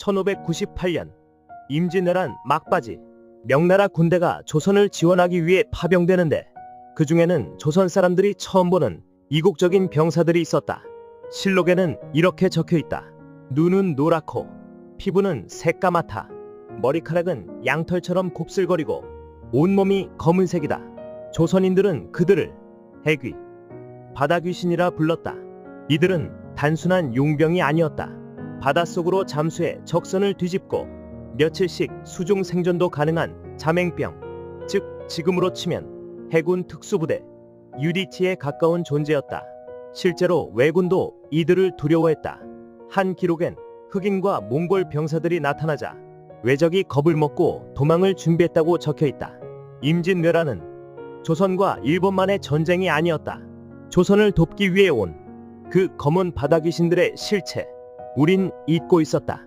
1598년 임진왜란 막바지 명나라 군대가 조선을 지원하기 위해 파병되는데 그 중에는 조선 사람들이 처음 보는 이국적인 병사들이 있었다. 실록에는 이렇게 적혀 있다. 눈은 노랗고 피부는 새까맣다. 머리카락은 양털처럼 곱슬거리고 온몸이 검은색이다. 조선인들은 그들을 해귀, 바다귀신이라 불렀다. 이들은 단순한 용병이 아니었다. 바닷속으로 잠수해 적선을 뒤집고 며칠씩 수중 생존도 가능한 자맹병, 즉 지금으로 치면 해군 특수부대, UDT에 가까운 존재였다. 실제로 왜군도 이들을 두려워했다. 한 기록엔 흑인과 몽골 병사들이 나타나자 왜적이 겁을 먹고 도망을 준비했다고 적혀 있다. 임진왜란은 조선과 일본만의 전쟁이 아니었다. 조선을 돕기 위해 온 그 검은 바다 귀신들의 실체, 우린 잊고 있었다.